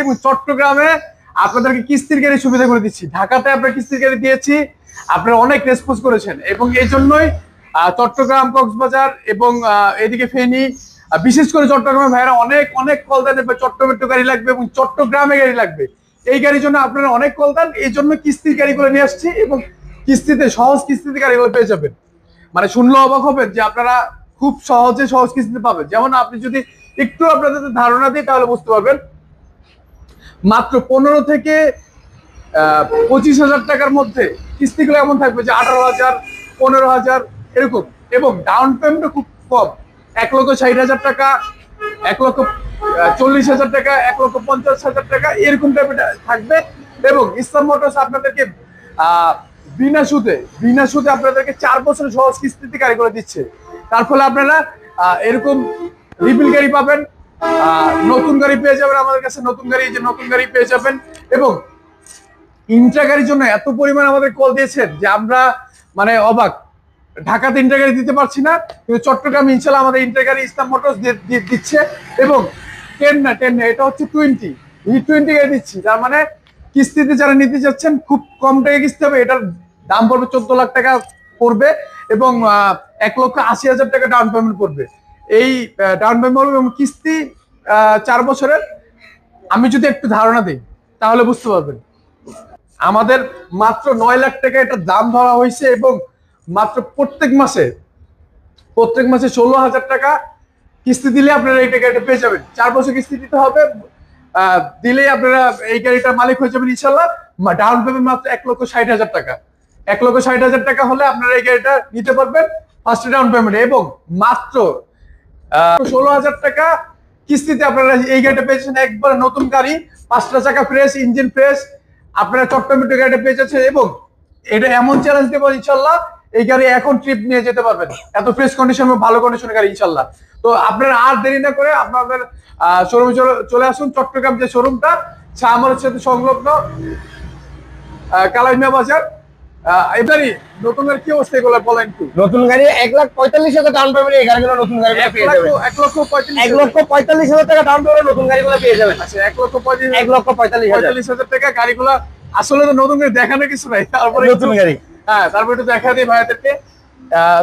এবং চট্টগ্রামে আপনাদেরকে কিস্তির গাড়ি সুবিধা করে দিচ্ছি। ঢাকাতে আপনার কিস্তির গাড়ি দিয়েছি, আপনারা অনেক রেসপন্স করেছেন এবং এই জন্যই চট্টগ্রাম, কক্সবাজার এবং এদিকে ফেনী বিশেষ করে চট্টগ্রামে ভাইরা অনেক অনেক কল দেন চট্টমেট্রো গাড়ি লাগবে এবং চট্টগ্রামে গাড়ি লাগবে। এই গাড়ির জন্য আপনারা অনেক কল দেন, এই জন্য কিস্তির গাড়িগুলো নিয়ে আসছি এবং কিস্তিতে, সহজ কিস্তিতে গাড়িগুলো পেয়ে যাবেন। মানে শুনলে অবাক হবেন যে আপনারা খুব সহজে সহজ কিস্তিতে পাবেন। যেমন আপনি যদি একটু আপনাদের ধারণা দিই তাহলে বুঝতে পারবেন। মাত্র পনেরো থেকে পঁচিশ হাজার টাকার মধ্যে কিস্তিগুলো এমন থাকবে যে আঠারো হাজার, পনেরো হাজার, এরকম। এবং ডাউন পেমেন্টও খুব কম। এক লক্ষ ষাট হাজার টাকা, এক লক্ষ চল্লিশ হাজার টাকা, এক লক্ষ পঞ্চাশ হাজার টাকা, এরকম টাইপের থাকবে। এবং ইসলাম মোটরস আপনাদেরকে বিনা সুদে বিনা সুদে আপনাদেরকে চার বছর সহজ কিস্তিতে গাড়ি করে দিচ্ছে। তার ফলে আপনারা এরকম রিপিল গাড়ি পাবেন নতুন গাড়ি পেয়ে যাবেন আমাদের কাছে, নতুন গাড়ি যে নতুন গাড়ি পেয়ে যাবেন। এবং ইন্ট্রা গাড়ির জন্য এত পরিমাণ আমাদের কল দিয়েছেন যে আমরা মানে অবাক। ঢাকাতে ইন্ট্রা গাড়ি দিতে পারছি না, কিন্তু চট্টগ্রাম ইনশাল্লাহ আমাদের ইন্ট্রা গাড়ি ইসলাম মোটরস দিচ্ছে। এবং টেন না টেন না, এটা হচ্ছে টোয়েন্টি ই টোয়েন্টি গাড়ি দিচ্ছি, তার মানে কিস্তিতে যারা নিতে যাচ্ছেন, খুব কম টাকা কিস্তি হবে, এটার দাম পড়বে চোদ্দ লাখ টাকা পড়বে এবং এক লক্ষ আশি হাজার টাকা ডাউন পেমেন্ট পড়বে। এই ডাউন পেমেন্ট এবং কিস্তি চার বছরের। আমি যদি একটু ধারণা দিই, তাহলে বুঝতে পারবেন। আমাদের মাত্র নয় লাখ টাকা এটা দাম ধরা হয়েছে এবং মাত্র প্রত্যেক মাসে প্রত্যেক মাসে ষোলো হাজার টাকা কিস্তি দিলে আপনারা এই গাড়িটা পেয়ে যাবেন। চার বছর কিস্তি দিতে হবে দিলেই আপনারা এই গাড়িটার মালিক হয়ে যাবেন ইনশাল্লাহ। ডাউন পেমেন্ট মাত্র এক লক্ষ ষাট হাজার টাকা। এক লক্ষ ষাট হাজার টাকা হলে আপনারা এই গাড়িটা নিতে পারবেন ফার্স্ট ডাউন পেমেন্ট এবং মাত্র ষোলো হাজার টাকা কিস্তিতে আপনারা এই গাড়িটা পেয়েছেন। একবার নতুন গাড়ি, পাঁচটা চাকা ফ্রেশ ইঞ্জিন ফ্রেশ আপনারা চট্টমেট্রো গাড়িটা পেয়ে এবং এটা এমন চ্যালেঞ্জ দেবো ইনশাল্লাহ, এই গাড়ি এখন ট্রিপ নিয়ে যেতে পারবেন। এত ফ্রেশ কন্ডিশন ভালো কন্ডিশনের গাড়ি ইনশাল্লাহ। তো আপনারা আর দেরি না করে আপনাদের শোরুমে চলে আসুন, চট্টগ্রাম যে শোরুমটা শাহমারের সাথে সংলগ্ন কালাইমিয়া বাজার। আহ, এবারই নতুন গাড়ি কি অবস্থা এগুলো বলেন একটু নতুন গাড়ি এক লাখ পঁয়তাল্লিশ হাজার ডাউন পেমেন্ট এই গাড়িগুলো নতুন গাড়িগুলো এক পেয়ে লক্ষ যাবেন। এক লক্ষ পঁয়ত্রিশ এক লক্ষ পঁয়তাল্লিশ হাজার টাকা ডাউন পেমেন্ট নতুন গাড়িগুলো পেয়ে যাবেন। আচ্ছা এক লক্ষ পঁয়ত্রিশ এক লক্ষ পঁয়তাল্লিশ পঁয়তাল্লিশ হাজার টাকা গাড়িগুলো আসলে তো নতুন গাড়ি দেখানোর কিছু নাই। তারপরে নতুন গাড়ি। হ্যাঁ তারপর একটু দেখা দিই ভাইয়াদেরকে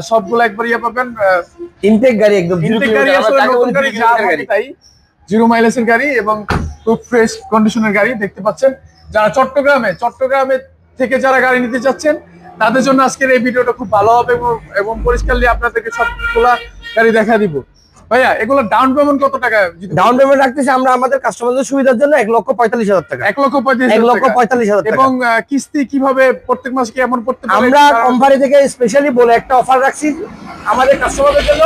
সবগুলো একবার ইয়ে পাবেন। ইনটেক গাড়ি একদম ইনটেক গাড়ি আসলে নতুন গাড়ি যা তাই। জিরো মাইলেজের গাড়ি এবং খুব ফ্রেশ কন্ডিশনের গাড়ি দেখতে পাচ্ছেন। যারা চট্টগ্রামে চট্টগ্রামে থেকে যারা গাড়ি নিতে চাচ্ছেন তাদের জন্য আজকের এই ভিডিওটা খুব ভালো হবে এবং- পরিষ্কারলি আপনাদেরকে সবগুলা গাড়ি দেখা দিব। ভাইয়া এগুলো ডাউন পেমেন্ট কত টাকা? ডাউন পেমেন্ট রাখতেছি আমরা আমাদের কাস্টমারদের সুবিধার জন্য এক লক্ষ পঁয়তাল্লিশ হাজার টাকা। এক লক্ষ এক লক্ষ পঁয়তাল্লিশ হাজার এবং কিস্তি কীভাবে প্রত্যেক মাসে কেমন পড়তে পারে? আমরা কোম্পানি থেকে স্পেশালি বলে একটা অফার রাখছি। আমাদের কাস্টমারদের জন্য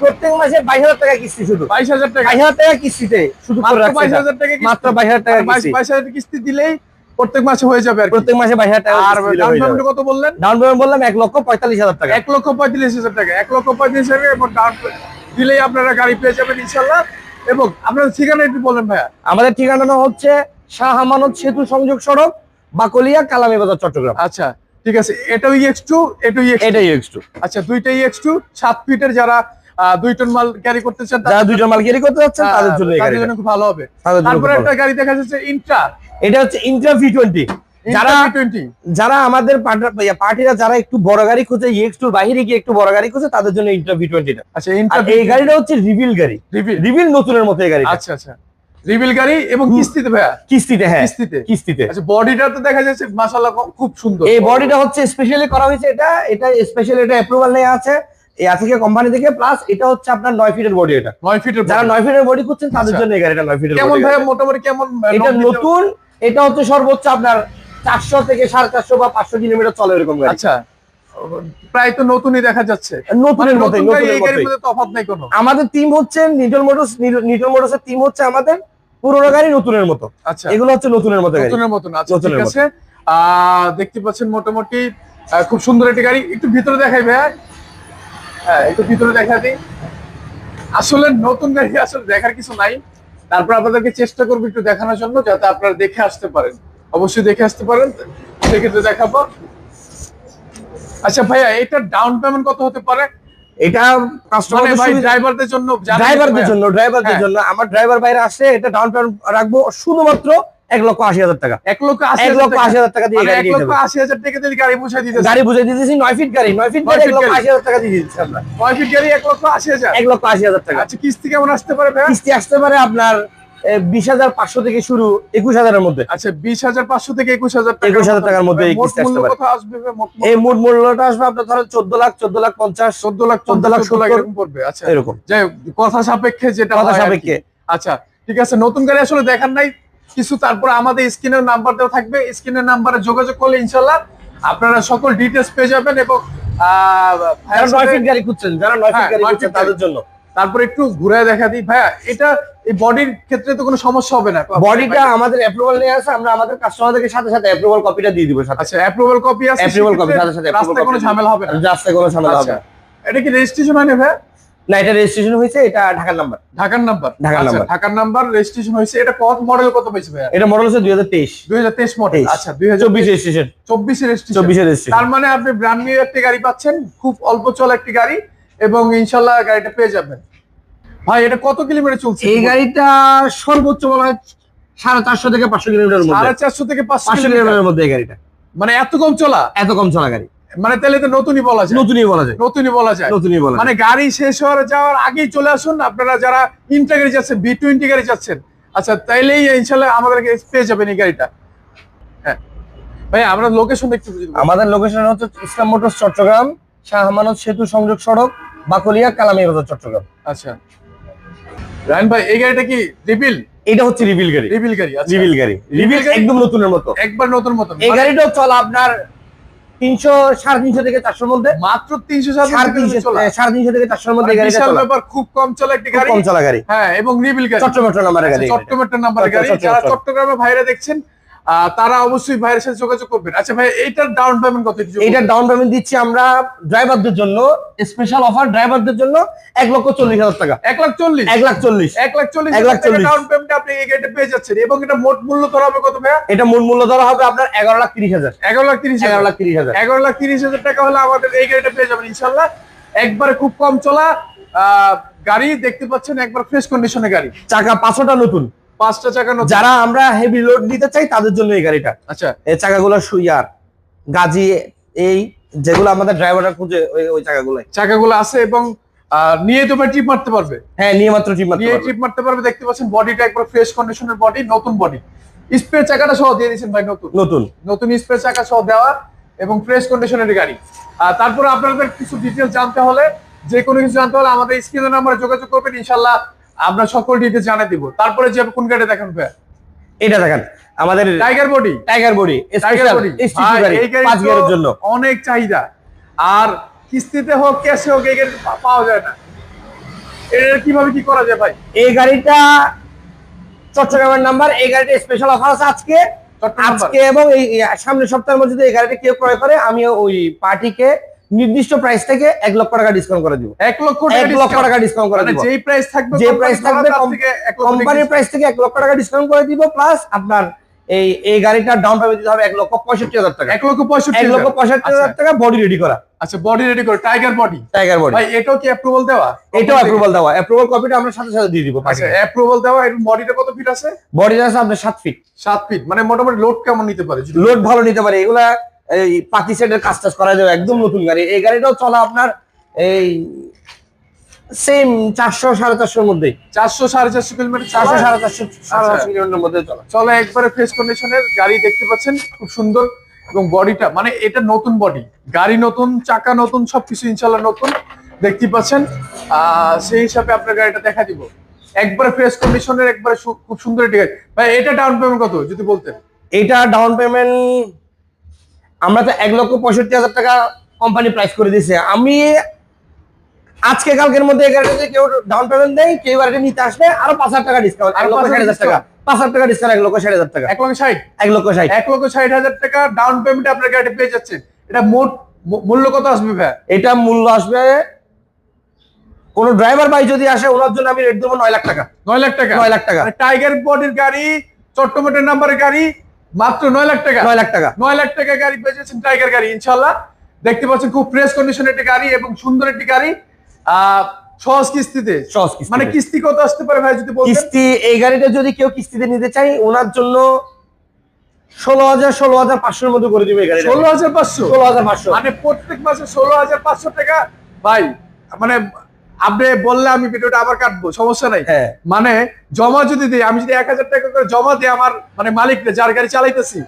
প্রত্যেক মাসে বাইশ হাজার টাকা কিস্তি শুধু। বাইশ হাজার টাকা? বাইশ হাজার টাকা কিস্তিতে শুধু মাত্র বাইশ হাজার টাকা মাত্র বাইশ হাজার টাকা আর বাইশ কিস্তি। বাইশ হাজার কিস্তি দিলেই প্রত্যেক মাসে হয়ে যাবে প্রত্যেক মাসে বাইশ হাজার টাকা আর ডাউন পেমেন্ট কত বললেন? ডাউন পেমেন্ট বললাম এক লক্ষ পঁয়তাল্লিশ হাজার টাকা। এক লক্ষ পঁয়ত্রিশ হাজার টাকা। এক লক্ষ পঁয়ত্রিশ হাজার টাকা এবং ডাউন দিলেই আপনারা গাড়ি পেয়ে যাবেন ইনশাল্লাহ। এবং আপনাদের ঠিকানা একটু বলেন ভাইয়া। আমাদের ঠিকানা হচ্ছে শাহ আমানত সেতু সংযোগ সড়ক বাকলিয়া কালামি বাজার চট্টগ্রাম। আচ্ছা ঠিক আছে। এটাও ইএক্স টু এটাও ইএক্স এটাই এক্স টু আচ্ছা দুইটা ইএক্স টু সাত ফিটের যারা দুই টন মাল ক্যারি করতে চান যারা মাল ক্যারি করতে তাদের জন্য এই গাড়িটা। খুব ভালো হবে। তারপরে একটা গাড়ি দেখা যাচ্ছে ইন্ট্রা এটা হচ্ছে ইন্টার যারা আমাদের পার্টিরা যারা একটু বড় গাড়ি খুঁজে বাইরে গিয়ে একটু বড় গাড়ি খুঁজে তাদের জন্য ইন্টার ভি টোয়েন্টিটা আচ্ছা এই গাড়িটা হচ্ছে রিভিল গাড়ি। রিভিল নতুনের মতো এই গাড়ি আচ্ছা আচ্ছা। রিভিল গাড়ি এবং কিস্তিতে ভাইয়া? কিস্তিতে হ্যাঁ। কিস্তিতে। কিস্তিতে। আচ্ছা বডিটা তো দেখা যাচ্ছে মাশাআল্লাহ খুব সুন্দর। এই বডিটা হচ্ছে স্পেশালি করা হয়েছে এটা এটা স্পেশালি এটা অ্যাপ্রুভাল আছে। এই আজকে কোম্পানি থেকে প্লাস এটা হচ্ছে আপনার নয় ফিটের বডি এটা। নয় ফিটের যারা নয় ফিটের বডি খুঁজছেন তাদের আচ্ছা। জন্য এই গাড়িটা নয় ফিটের কেমন গাড়ি। মোটামুটি কেমন এটা নতুন এটা হচ্ছে সর্বোচ্চ আপনার চারশো থেকে সাড়ে চারশো বা পাঁচশো কিলোমিটার চলে এরকম গাড়ি। আচ্ছা প্রায় তো নতুনই দেখা যাচ্ছে। মানে নতুনের মতোই নতুন গাড়ি এই গাড়ির মধ্যে তফাৎ নাই কোনো? আমাদের টিম হচ্ছে নিটল মোটরস নিটল মোটরসের টিম হচ্ছে আমাদের পুরোনো গাড়ি নতুনের মতো। আচ্ছা। এগুলো হচ্ছে নতুনের মতো নতুনের মতন আচ্ছা ঠিক আছে। আহ, দেখতে পাচ্ছেন মোটামুটি খুব সুন্দর একটি গাড়ি। একটু ভিতরে দেখাই ভাইয়া। হ্যাঁ একটু ভিতরে দেখা দিই। আসলে নতুন গাড়ি আসলে দেখার কিছু নাই। তারপর আপনাদেরকে চেষ্টা করব একটু দেখানোর জন্য যাতে আপনারা দেখে আসতে পারেন। অবশ্যই দেখে আসতে পারেন সেক্ষেত্রে দেখাবো। আচ্ছা ভাইয়া এটা ডাউন পেমেন্ট কত হতে পারে? এটা মানে কাস্টমারদের ভাই ড্রাইভারদের জন্য ড্রাইভারদের জন্য ড্রাইভারদের হ্যাঁ। জন্য। আমার ড্রাইভার বাইরে আসে এটা ডাউন পেমেন্ট রাখব শুধুমাত্র এক লক্ষ আশি হাজার টাকা। এক লক্ষ আশি লক্ষ। আশি হাজার টাকা দিয়ে এক লক্ষ আশি হাজার টাকা দিয়ে গাড়ি বুঝাই দিতেছে। গাড়ি বুঝে দিতেছি নয় ফিট গাড়ি নয় ফিট গাড়ি এক লক্ষ আশি হাজার টাকা দিয়ে দিচ্ছি আমরা। নয় ফিট গাড়ি এক লক্ষ আশি হাজার। এক লক্ষ আশি হাজার টাকা। আচ্ছা কিস্তি কেমন আসতে পারে কিস্তি আসতে পারে আপনার বিশ হাজার পাঁচশো থেকে শুরু একুশ হাজারের মধ্যে। আচ্ছা বিশ হাজার পাঁচশো থেকে একুশ হাজার 21,000 টাকার মধ্যে এই মোট মূল্যটা আসবে আপনার ধরেন চোদ্দ লাখ চোদ্দ লাখ পঞ্চাশ চোদ্দ লাখ 14 লাখ, চোদ্দ লাখ এরকম পড়বে আচ্ছা। এরকম। যাই কথা সাপেক্ষে যেটা কথা। সাপেক্ষে। আচ্ছা ঠিক আছে নতুন গাড়ি আসলে দেখার নাই কিছু তারপর আমাদের স্ক্রিনের নাম্বার দেওয়া থাকবে। স্ক্রিনের নাম্বারে যোগাযোগ করলে ইনশাল্লাহ আপনারা সকল ডিটেলস পেয়ে যাবেন এবং গাড়ি খুঁজছেন যারা হ্যাঁ, গাড়ি। তাদের জন্য। তারপর একটু ঘুরে দেখা দিই। ভাইয়া এটা এই বডির ক্ষেত্রে তো কোনো সমস্যা হবে না। বডিটা আমাদের অ্যাপ্রুভাল নিয়ে আছে আমরা আমাদের কাস্টমারদেরকে সাথে সাথে অ্যাপ্রুভাল কপিটা দিয়ে দিব সাথে। আচ্ছা অ্যাপ্রুভাল কপি আছে অ্যাপ্রুভাল কপি সাথে সাথে রাস্তায় কোনো ঝামেলা হবে না। রাস্তায় কোনো ঝামেলা হবে আচ্ছা না। এটা কি রেজিস্ট্রেশন হয়নি ভাইয়া? না এটা রেজিস্ট্রেশন হয়েছে এটা ঢাকার নাম্বার ঢাকার নাম্বার ঢাকার আচ্ছা, নাম্বার। ঢাকার নাম্বার রেজিস্ট্রেশন হয়েছে এটা কত মডেল কত পেয়েছে ভাইয়া? এটা মডেল হচ্ছে দুই হাজার তেইশ। দুই হাজার তেইশ মডেল আচ্ছা দুই হাজার চব্বিশ রেজিস্ট্রেশন চব্বিশে রেজিস্ট্রেশন চব্বিশে রেজিস্ট্রেশন তার মানে আপনি ব্র্যান্ড নিউ একটি গাড়ি পাচ্ছেন খুব অল্প চলা একটি গাড়ি এবং ইনশাল্লাহ গাড়িটা পেয়ে যাবেন। ভাই এটা কত কিলোমিটার চলছে? এই গাড়িটা সর্বোচ্চ বলা হয় সাড়ে চারশো থেকে পাঁচশো কিলোমিটার মধ্যে। সাড়ে চারশো থেকে পাঁচশো কিলোমিটার। মধ্যে এই গাড়িটা। মানে এত কম চলা? এত কম চলা গাড়ি। মানে তাহলে তো নতুনই বলা যায়। নতুনই বলা যায়। নতুনই বলা যায়। নতুনই বলা মানে গাড়ি শেষ হওয়ার যাওয়ার আগেই চলে আসুন। আপনারা যারা ইন্টা গাড়ি যাচ্ছেন বি টোয়েন্টি গাড়ি যাচ্ছেন আচ্ছা তাইলেই ইনশাল্লাহ আমাদেরকে পেয়ে যাবেন এই গাড়িটা। হ্যাঁ। ভাই আমরা লোকেশন একটু আমাদের লোকেশন হচ্ছে ইসলাম মোটরস চট্টগ্রাম শাহ আমানত সেতু সংযোগ সড়ক বাকলিয়া কালামি বাজার চট্টগ্রাম। আচ্ছা। রায়ন ভাই এই গাড়িটা কি রিবিল এটা হচ্ছে রিভিল গাড়ি। রিবিল গাড়ি আচ্ছা। রিভিল গাড়ি। গাড়ি? একদম নতুনের মতো। একবার নতুন মতন। এই মানে গাড়িটাও চলা আপনার তিনশো সাড়ে তিনশো থেকে চারশোর মধ্যে। মাত্র তিনশো সাড়ে তিনশো সাড়ে তিনশো থেকে চারশোর মধ্যে মানে ব্যাপার খুব কম চলা একটি গাড়ি। কম চলা গাড়ি। হ্যাঁ এবং রিবিল গাড়ি। চট্টগ্রাম নাম্বারের গাড়ি। আচ্ছা, নাম্বারের গাড়ি। যারা চট্টগ্রাম। ভাইরা দেখছেন তারা অবশ্যই ভাইয়ের সাথে যোগাযোগ করবেন। আচ্ছা ভাই এইটার ডাউন পেমেন্ট কত একটু এইটার ডাউন পেমেন্ট দিচ্ছি আমরা ড্রাইভারদের জন্য স্পেশাল অফার ড্রাইভারদের জন্য এক লক্ষ চল্লিশ হাজার টাকা। এক লাখ চল্লিশ? এক লাখ চল্লিশ। এক লাখ চল্লিশ এক লাখ চল্লিশ। ডাউন পেমেন্ট আপনি এই গাড়িটা পেয়ে যাচ্ছেন। এবং এটা মোট মূল্য ধরা হবে কত ভাইয়া? এটা মোট মূল্য ধরা হবে আপনার এগারো লাখ তিরিশ হাজার। এগারো লাখ তিরিশ এগারো লাখ তিরিশ হাজার। এগারো লাখ তিরিশ হাজার টাকা হলে আমাদের এই গাড়িটা পেয়ে যাবেন ইনশাল্লাহ একবারে খুব কম চলা আহ, গাড়ি দেখতে পাচ্ছেন একবার ফ্রেশ কন্ডিশনের গাড়ি। চাকা পাঁচশোটা নতুন। পাঁচটা চাকা যারা আমরা হেভি লোড নিতে চাই তাদের জন্য এই গাড়িটা। আচ্ছা। এই চাকাগুলো সুইয়ার গাজি এই যেগুলো আমাদের ড্রাইভাররা খুঁজে ওই ওই চাকাগুলো চাকাগুলো আছে এবং নিয়ে তো ট্রিপ মারতে পারবে। হ্যাঁ নিয়ে মাত্র টিম মাত্র নিয়ে ট্রিপ মারতে পারবে দেখতে পাচ্ছেন বডিটা একবার ফ্রেশ কন্ডিশনের বডি নতুন বডি স্প্রে চাকাটা সহ দিয়ে দিয়েছেন ভাই নতুন। নতুন। নতুন স্প্রে চাকা সহ দেওয়া এবং ফ্রেশ কন্ডিশনের গাড়ি। আর তারপরে আপনাদের কিছু ডিটেলস জানতে হলে যে কোনো কিছু জানতে হলে আমাদের স্ক্রিনের নাম্বারে যোগাযোগ করবেন ইনশাল্লাহ আমরা সকল ডিটেলস জানিয়ে দিব। তারপরে যে কোন গাড়ি দেখেন ভাই এটা দেখেন আমাদের tiger body tiger body tiger body পাঁচ গিয়ারের জন্য। অনেক চাহিদা। আর কিস্তিতে হোক ক্যাশে হোক এই গাড়ি পাওয়া যায় না। এটা কীভাবে কি করা যায় ভাই? এই গাড়িটা চট্টগ্রামের নাম্বার এই গাড়িটা স্পেশাল অফার আছে আজকে। আজকে এবং এই এই সামনের সপ্তাহের মধ্যে এই গাড়িটা কেউ ক্রয় করে আমি ওই পার্টিকে নির্দিষ্ট প্রাইস থেকে এক লক্ষ টাকা ডিসকাউন্ট করে দিব। এক লক্ষ এক লক্ষ টাকা ডিসকাউন্ট করে মানে দিব। যেই প্রাইস থাকবে যে প্রাইস থাকবে কোম্পানির প্রাইস থেকে এক লক্ষ টাকা ডিসকাউন্ট করে দিব প্লাস আপনার এই এই গাড়িটার ডাউন পেমেন্ট দিতে হবে এক লক্ষ পঁয়ষট্টি হাজার টাকা। এক লক্ষ পঁয়ষট্টি এক লক্ষ পঁয়ষট্টি হাজার টাকা বডি রেডি করা। আচ্ছা বডি রেডি করে। টাইগার বডি টাইগার বডি ভাই এটাও কি অ্যাপ্রুভাল দেওয়া? এটাও অ্যাপ্রুভাল দেওয়া। অ্যাপ্রুভাল কপিটা আমরা সাথে সাথে দিয়ে দিব আচ্ছা অ্যাপ্রুভাল দেওয়া এর বডিটা কত ফিট আছে? বডি আছে আপনার সাত ফিট সাত ফিট মানে মোটামুটি লোড কেমন নিতে পারে? লোড ভালো নিতে পারে। এগুলা এই পাতি সেটের কাজ টাজ করা যাবে একদম নতুন গাড়ি। এই গাড়িটাও চলা আপনার এই সেম চারশো সাড়ে চারশোর মধ্যে চারশো সাড়ে চারশো কিলোমিটার চারশো সাড়ে চারশো সাড়ে আচ্ছা। চারশো কিলোমিটার মধ্যে চলা। চলে একবারে ফ্রেশ কন্ডিশনের গাড়ি দেখতে পাচ্ছেন খুব সুন্দর। এবং বডিটা মানে এটা নতুন বডি। গাড়ি নতুন চাকা নতুন সবকিছু ইনশাল্লাহ নতুন। দেখতে পাচ্ছেন আহ, সেই হিসাবে আপনার গাড়িটা দেখা দিব। একবারে ফ্রেশ কন্ডিশনের একবারে খুব সুন্দর একটি গাড়ি। ভাই এটা ডাউন পেমেন্ট কত যদি বলতেন? এটা ডাউন পেমেন্ট আমরা তো এক লক্ষ পঁয়ষট্টি হাজার টাকা কোম্পানি প্রাইস করে দিয়েছে। আমি আজকে কালকের মধ্যে এই গাড়িটা কেউ ডাউন পেমেন্ট দেয় কেউ গাড়িটা নিতে আসবে আরও পাঁচ হাজার টাকা ডিসকাউন্ট আরও লক্ষ 5,000 ষাট হাজার টাকা। পাঁচ হাজার টাকা ডিসকাউন্ট এক লক্ষ ষাট হাজার টাকা। এক লক্ষ ষাট? এক লক্ষ ষাট। এক লক্ষ ষাট হাজার টাকা ডাউন পেমেন্টে আপনার গাড়ি পেয়ে যাচ্ছেন। এটা মোট মূল্য কত আসবে ভাই? এটা মূল্য আসবে কোন ড্রাইভার ভাই যদি আসে ওনার জন্য আমি রেট দেবো নয় লাখ টাকা। নয় লাখ টাকা। নয় লাখ টাকা। মানে টাইগার বডির গাড়ি চট্টমেটের নাম্বারের গাড়ি মাত্র নয় লাখ টাকা। নয় লাখ টাকা। নয় লাখ টাকা গাড়ি পেয়ে যাচ্ছেন টাইগার গাড়ি ইনশাল্লাহ। দেখতে পাচ্ছেন খুব ফ্রেশ কন্ডিশনের একটি গাড়ি এবং সুন্দর একটি গাড়ি। সহজ কিস্তিতে। সহজ কিস্তিতে। মানে কিস্তি কত আসতে পারে ভাই যদি কিস্তি এই গাড়িটা যদি কেউ কিস্তিতে নিতে চাই ওনার জন্য ষোলো হাজার ষোলো হাজার পাঁচশোর মধ্যে করে দিবে এই ষোলো হাজার পাঁচশো? ষোলো হাজার পাঁচশো। মানে প্রত্যেক মাসে ষোলো হাজার পাঁচশো টাকা ভাই মানে আপনি বললে আমি ভিডিওটা আবার কাটবো সমস্যা নাই। হ্যাঁ। মানে জমা যদি দিই আমি যদি এক হাজার টাকা করে জমা দিই আমার মানে মালিককে যার গাড়ি চালাইতেছি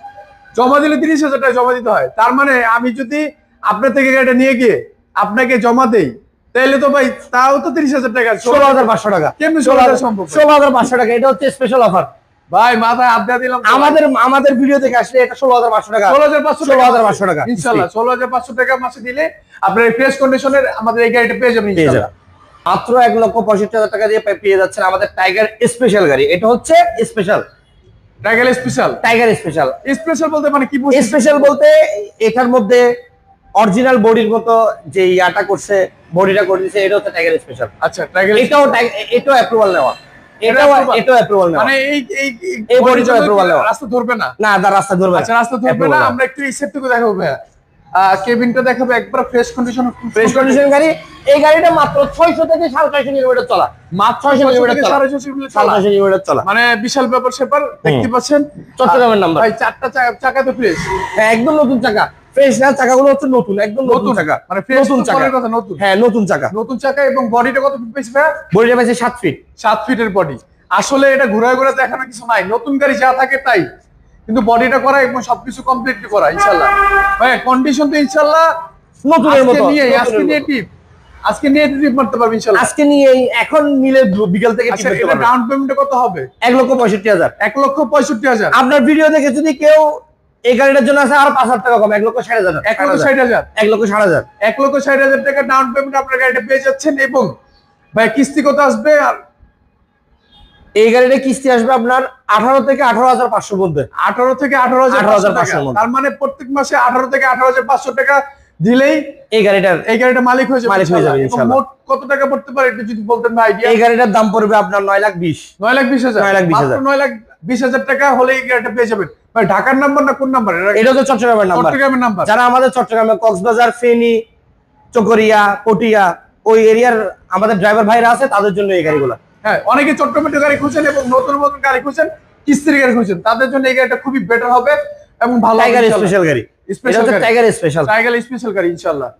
জমা দিলে তিরিশ হাজার টাকা জমা দিতে হয়। তার মানে আমি যদি আপনার থেকে গাড়িটা নিয়ে গিয়ে আপনাকে জমা দেই তাহলে তো ভাই তাও তো তিরিশ হাজার টাকা ষোলো হাজার পাঁচশো টাকা। কেমনি ষোলো হাজার সম্ভব? ষোলো হাজার পাঁচশো টাকা এটা হচ্ছে স্পেশাল অফার ভাই মাথায় আড্ডা দিলাম আমাদের আমাদের ভিডিও থেকে আসলে এটা ষোলো হাজার পাঁচশো টাকা। ষোলো হাজার পাঁচশো 16,500 টাকা। ইনশাল্লাহ ষোলো হাজার পাঁচশো টাকা মাসে দিলে আপনার ফ্রেশ কন্ডিশনের আমাদের এই গাড়িটা পেয়ে যাবেন ইনশাল্লাহ। যাবেন। মাত্র এক লক্ষ পঁয়ষট্টি হাজার টাকা দিয়ে পেয়ে যাচ্ছেন আমাদের টাইগার স্পেশাল গাড়ি। এটা হচ্ছে special. Tiger special? Tiger special. Special বলতে মানে কি স্পেশাল বলতে এটার মধ্যে অরিজিনাল বডির মতো যে ইয়াটা করছে বডিটা করে দিচ্ছে এটা হচ্ছে টাইগার স্পেশাল। আচ্ছা টাইগার এটাও এটাও অ্যাপ্রুভাল নেওয়া। এটাও? এটাও অ্যাপ্রুভাল নেওয়া। মানে এই এই এই bodyটা জন্য নেওয়া। রাস্তা ধরবে না? না রাস্তা ধরবে না। আচ্ছা রাস্তা ধরবে না আমরা একটু এই সেটটুকু দেখাবো ভাইয়া। কেবিনটা দেখাবো একবার ফ্রেশ কন্ডিশন ফ্রেশ কন্ডিশন গাড়ি। এই গাড়িটা মাত্র ছয়শো থেকে সাড়ে ছয়শো কিলোমিটার চলা। মাত্র ছয়শো ছয়শো কিলোমিটার থেকে চলা। সাড়ে ছয়শো কিলোমিটার চলা। মানে বিশাল ব্যাপার স্যাপার দেখতে পাচ্ছেন? চট্টগ্রামের নাম্বার ভাই চারটা চাকা তো ফ্রেশ হ্যাঁ একদম নতুন চাকা। ফ্রেশ না চাকাগুলো হচ্ছে নতুন একদম নতুন চাকা। মানে ফ্রেশ নতুন চাকা। কথা নতুন। হ্যাঁ নতুন চাকা। নতুন চাকা এবং বডিটা কত ফিট পেয়েছে ভাইয়া বডিটা পাইছে সাত ফিট সাত ফিটের বডি আসলে এটা ঘুরে ঘুরে দেখানো কিছু নাই। নতুন গাড়ি যা থাকে তাই। কিন্তু বডিটা করা এবং সবকিছু কমপ্লিটলি করা ইনশাল্লাহ ভাই কন্ডিশন তো ইনশাল্লাহ নতুনের মতো নিয়ে আজকে নিয়ে টিপ আজকে নিয়ে টিপ মারতে পারবে ইনশাল্লাহ আজকে নিয়ে এখন নিলে বিকাল থেকে টিপ পারবে। ডাউন পেমেন্ট কত হবে? এক লক্ষ পঁয়ষট্টি হাজার। এক লক্ষ পঁয়ষট্টি হাজার। আপনার ভিডিও দেখে যদি কেউ এই গাড়িটার জন্য আছে আরও পাঁচ হাজার টাকা কম এক লক্ষ ষাট হাজার এক লক্ষ ষাট হাজার এক লক্ষ ষাট হাজার। এক লক্ষ ষাট হাজার টাকা ডাউন পেমেন্ট আপনার গাড়িটা পেয়ে যাচ্ছেন এবং ভাই কিস্তি কত আসবে? আর এই গাড়িটা কিস্তি আসবে আপনার আঠারো থেকে আঠারো হাজার পাঁচশো মধ্যে। আঠারো থেকে আঠারো হাজার 18,500 টাকা। মতো। তার মানে প্রত্যেক মাসে আঠারো থেকে আঠারো হাজার পাঁচশো টাকা দিলেই এই গাড়িটার এই গাড়িটা মালিক হয়ে যাবে মালিক হয়ে যাবে। মোট কত টাকা পড়তে পারে একটু যদি বলতেন ভাই? আইডিয়া এই গাড়িটার দাম পড়বে আপনার নয় লাখ বিশ। নয় লাখ বিশ হাজার? নয় লাখ বিশ হাজার। নয় লাখ বিশ হাজার টাকা হলে এই গাড়িটা পেয়ে যাবেন। ভাই ঢাকার নাম্বার না কোন নাম্বার এটা হচ্ছে চট্টগ্রামের নাম্বার চট্টগ্রামের নাম্বার যারা আমাদের চট্টগ্রামে কক্সবাজার ফেনী চকরিয়া পটিয়া ওই এরিয়ার আমাদের ড্রাইভার ভাইরা আছে তাদের জন্য এই গাড়িগুলো। হ্যাঁ অনেকে চট্টগ্রামের গাড়ি খুঁজছেন এবং নতুন নতুন গাড়ি খুঁজছেন কিস্তির গাড়ি খুঁজছেন তাদের জন্য এই গাড়িটা খুবই বেটার হবে এবং ভালো টাইগার স্পেশাল গাড়ি। Special tiger special tiger special গাড়ি ইনশাল্লাহ